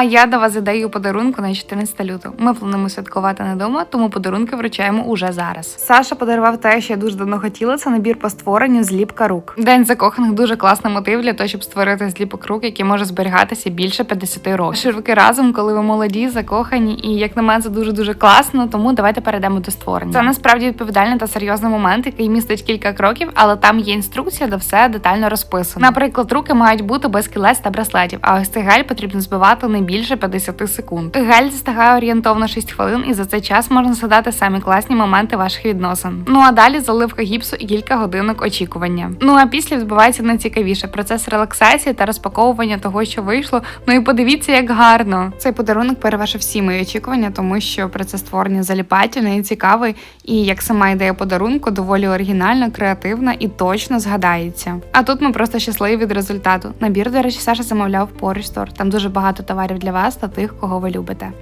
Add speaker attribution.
Speaker 1: А я до вас ідею подарунку на 14 лютого. Ми плануємо святкувати не дома, тому подарунки вручаємо уже зараз. Саша подарував те, що я дуже давно хотіла. Це набір по створенню зліпка рук. День закоханих дуже класний мотив для того, щоб створити зліпок рук, який може зберігатися більше 50 років. Ваші руки разом, коли ви молоді, закохані, і як на мене, це дуже дуже класно. Тому давайте перейдемо до створення. Це насправді відповідальний та серйозний момент, який містить кілька кроків, але там є інструкція, де все детально розписано. Наприклад, руки мають бути без кілець та браслетів, а ось цей гель потрібно збивати не більше 50 секунд. Гель застигає орієнтовно 6 хвилин, і за цей час можна згадати самі класні моменти ваших відносин. Ну а далі заливка гіпсу і кілька годинок очікування. Ну а після відбувається найцікавіше процес релаксації та розпаковування того, що вийшло. Ну і подивіться, як гарно. Цей подарунок перевершив всі мої очікування, тому що процес створення заліпательний і цікавий. І як сама ідея подарунку доволі оригінальна, креативна і точно згадається. А тут ми просто щасливі від результату. Набір, до речі, Саша замовляв поруч стор. Там дуже багато товарів для вас та тих, кого ви любите.